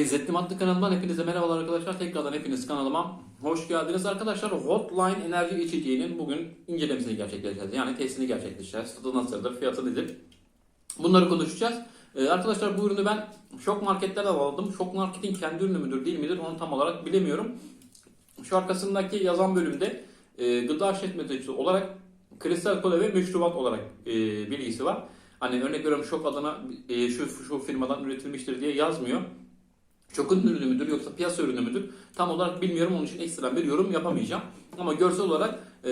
Lezzetli Matlı kanalından hepinize merhabalar arkadaşlar. Tekrardan hepiniz kanalıma hoş geldiniz arkadaşlar. Hotline enerji içeceğinin bugün incelemesini gerçekleştireceğiz. Yani testini gerçekleştireceğiz. Tadı nasıldır, fiyatı nedir? Bunları konuşacağız. Ee, arkadaşlar bu ürünü ben Şok Market'lerden aldım. Şok Market'in kendi ürünü müdür değil midir onu tam olarak bilemiyorum. Şu arkasındaki yazan bölümde e, gıda işletmecisi olarak kristal kola ve meşrubat olarak e, bilgisi var. Hani örnek veriyorum şok adına e, şu, şu firmadan üretilmiştir diye yazmıyor. Şokun ürünü müdür yoksa piyasa ürünü müdür? Tam olarak bilmiyorum. Onun için ekstra bir yorum yapamayacağım. Ama görsel olarak e,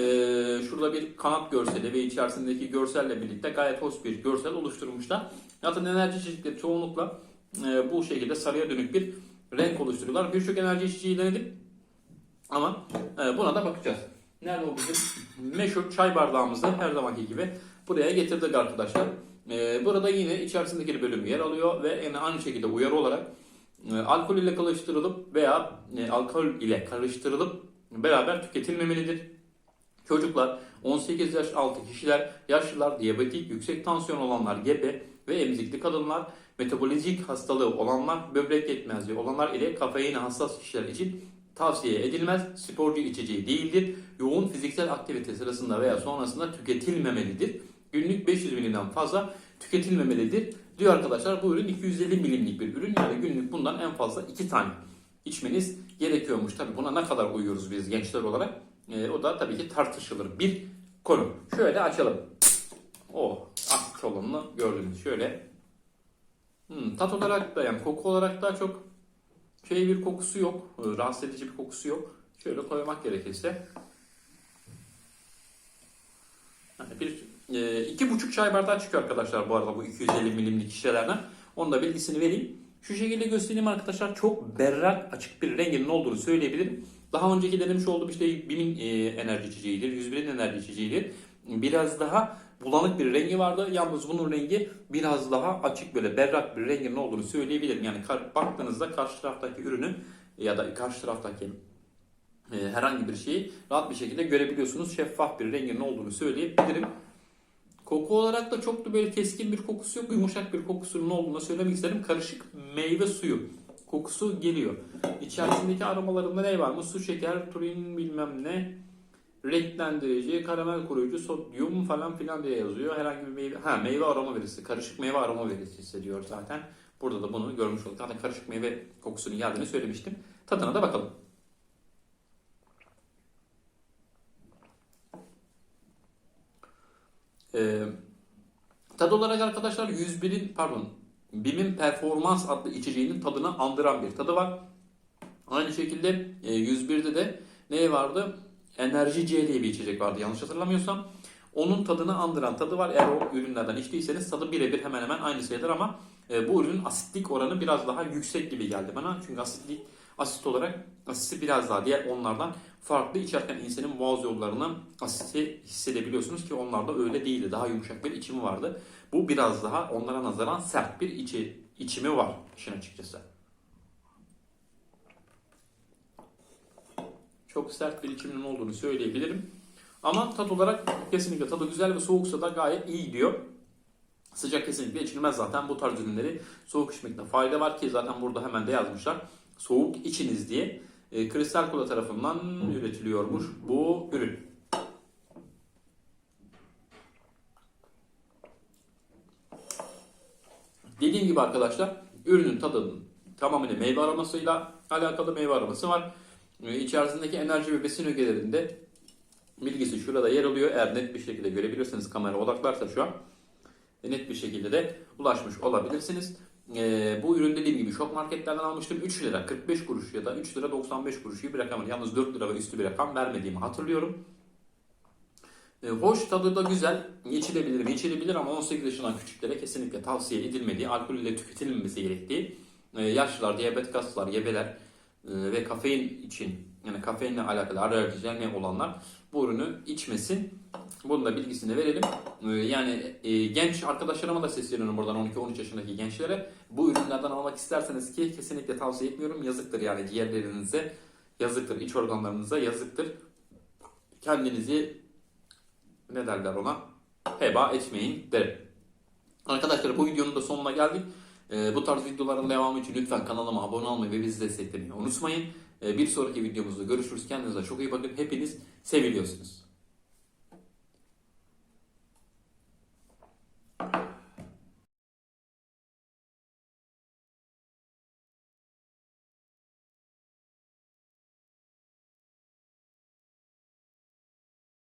şurada bir kanat görseli ve içerisindeki görselle birlikte gayet hoş bir görsel oluşturmuşlar. Zaten enerji içecekleri çoğunlukla e, bu şekilde sarıya dönük bir renk oluşturuyorlar. Birçok enerji içeceği denedim. Ama e, buna da bakacağız. Nerede o bizim meşhur çay bardağımızı her zamanki gibi buraya getirdik arkadaşlar. E, burada yine içerisindeki bölüm yer alıyor ve yine aynı şekilde uyarı olarak e, alkol ile karıştırılıp veya e, alkol ile karıştırılıp beraber tüketilmemelidir. Çocuklar, 18 yaş altı kişiler, yaşlılar, diyabetik, yüksek tansiyon olanlar, gebe ve emzikli kadınlar, metabolojik hastalığı olanlar, böbrek yetmezliği olanlar ile kafeine hassas kişiler için tavsiye edilmez. Sporcu içeceği değildir. Yoğun fiziksel aktivite sırasında veya sonrasında tüketilmemelidir. Günlük 500 milimden fazla tüketilmemelidir. Diyor arkadaşlar bu ürün 250 milimlik bir ürün. Yani günlük bundan en fazla 2 tane içmeniz gerekiyormuş. Tabi buna ne kadar uyuyoruz biz gençler olarak? Ee, o da tabii ki tartışılır bir konu. Şöyle açalım. O aktif olanını gördünüz. Şöyle. Hmm, tat olarak da yani koku olarak da çok şey bir kokusu yok. e, Rahatsız edici bir kokusu yok. Şöyle koymak gerekirse. Yani bir e, iki buçuk çay bardağı çıkıyor arkadaşlar bu arada bu 250 milimlik şişelerden. Onun da bilgisini vereyim. Şu şekilde göstereyim arkadaşlar. Çok berrak açık bir renginin olduğunu söyleyebilirim. Daha önceki denemiş olduğum işte BİM'in e, enerji içeceğidir. 101'in enerji içeceğidir. Biraz daha bulanık bir rengi vardı. Yalnız bunun rengi biraz daha açık böyle berrak bir renginin olduğunu söyleyebilirim. Yani baktığınızda karşı taraftaki ürünü ya da karşı taraftaki e, herhangi bir şeyi rahat bir şekilde görebiliyorsunuz. Şeffaf bir renginin olduğunu söyleyebilirim. Koku olarak da çok da böyle keskin bir kokusu yok. Yumuşak bir kokusunun olduğunu söylemek isterim. Karışık meyve suyu kokusu geliyor. İçerisindeki aromalarında ne var mı? Su, şeker, turin bilmem ne. Renklendirici, karamel koruyucu, sodyum falan filan diye yazıyor. Herhangi bir meyve, ha meyve aroma verisi, karışık meyve aroma verisi hissediyor zaten. Burada da bunu görmüş olduk. Zaten karışık meyve kokusunun geldiğini söylemiştim. Tadına da bakalım. Ee, tad olarak arkadaşlar 101'in pardon BİM'in performans adlı içeceğinin tadını andıran bir tadı var. Aynı şekilde e, 101'de de ne vardı? Enerji C diye bir içecek vardı yanlış hatırlamıyorsam. Onun tadını andıran tadı var. Eğer o ürünlerden içtiyseniz tadı birebir hemen hemen aynı sayıdır ama e, bu ürünün asitlik oranı biraz daha yüksek gibi geldi bana. Çünkü asitlik asit olarak asiti biraz daha diğer onlardan farklı içerken insanın boğaz yollarına asiti hissedebiliyorsunuz ki onlarda öyle değildi. Daha yumuşak bir içimi vardı. Bu biraz daha onlara nazaran sert bir içi, içimi var işin açıkçası. Çok sert bir içiminin olduğunu söyleyebilirim. Ama tat olarak kesinlikle tadı güzel ve soğuksa da gayet iyi gidiyor. Sıcak kesinlikle içilmez zaten bu tarz ürünleri soğuk içmekte fayda var ki zaten burada hemen de yazmışlar. Soğuk içiniz diye. E, Kristal Kola tarafından üretiliyormuş bu ürün. Dediğim gibi arkadaşlar ürünün tadının tamamıyla meyve aromasıyla alakalı meyve aroması var. E, İçerisindeki enerji ve besin ögelerinde bilgisi şurada yer alıyor. Eğer net bir şekilde görebilirsiniz kamera odaklarsa şu an e, net bir şekilde de ulaşmış olabilirsiniz. E, bu ürün dediğim gibi şok marketlerden almıştım. 3 lira 45 kuruş ya da 3 lira 95 kuruş gibi bir rakam. Yalnız 4 lira ve üstü bir rakam vermediğimi hatırlıyorum. E, hoş tadı da güzel. İçilebilir mi? İçilebilir ama 18 yaşından küçüklere kesinlikle tavsiye edilmediği, alkol ile tüketilmemesi gerektiği, e, yaşlılar, diyabetik hastalar, gebeler e, ve kafein için yani kafeinle alakalı alerjiler ne olanlar bu ürünü içmesin. Bunun da bilgisini verelim. Ee, Yani e, genç arkadaşlarıma da sesleniyorum buradan 12-13 yaşındaki gençlere. Bu ürünlerden almak isterseniz ki kesinlikle tavsiye etmiyorum. Yazıktır yani ciğerlerinize yazıktır, iç organlarınıza yazıktır. Kendinizi ne derler ona heba etmeyin derim. Arkadaşlar bu videonun da sonuna geldik. Ee, bu tarz videoların devamı için lütfen kanalıma abone olmayı ve bizi desteklemeyi unutmayın. Ee, bir sonraki videomuzda görüşürüz. Kendinize çok iyi bakın. Hepiniz seviliyorsunuz.